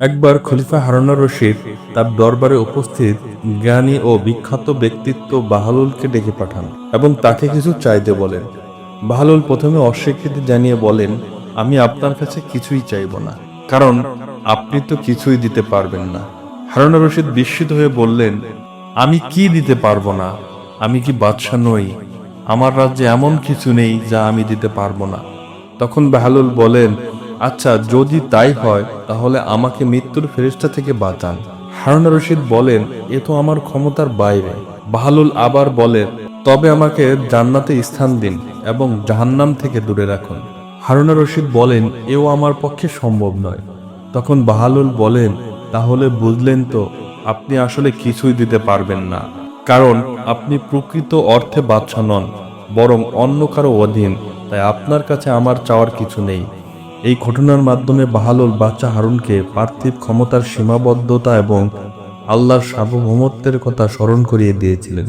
একবার খলিফা হারুনা রশিদ তার দরবারে উপস্থিত জ্ঞানী ও বিখ্যাত ব্যক্তিত্ব বাহালুলকে ডেকে পাঠান এবং তাকে কিছু চাইতে বলেন। বাহালুল প্রথমে অস্বীকৃতি জানিয়ে বলেন, আমি আপনার কাছে কিছুই চাইব না, কারণ আপনি তো কিছুই দিতে পারবেন না। হারুনা রশিদ বিস্মিত হয়ে বললেন, আমি কি দিতে পারব না? আমি কি বাদশা নই? আমার রাজ্যে এমন কিছু নেই যা আমি দিতে পারব না। তখন বাহালুল বলেন আচ্ছা যদি তাই হয়, তাহলে আমাকে মৃত্যুর ফেরিস্তা থেকে বাঁচান। হারুন রশিদ বলেন, এ তো আমার ক্ষমতার বাইরে। বাহালুল আবার বলেন, তবে আমাকে জান্নাতে স্থান দিন এবং জাহান্নাম থেকে দূরে রাখুন। হারুনা রশিদ বলেন, এও আমার পক্ষে সম্ভব নয়। তখন বাহালুল বলেন, তাহলে বুঝলেন তো, আপনি আসলে কিছুই দিতে পারবেন না। কারণ আপনি প্রকৃত অর্থে বাদশা নন, বরং অন্য কারও অধীন, তাই আপনার কাছে আমার চাওয়ার কিছু নেই। এই ঘটনার মাধ্যমে বাহালুল বাচ্চা হারুনকে পার্থিব ক্ষমতার সীমাবদ্ধতা এবং আল্লাহর সার্বভৌমত্বের কথা স্মরণ করিয়ে দিয়েছিলেন।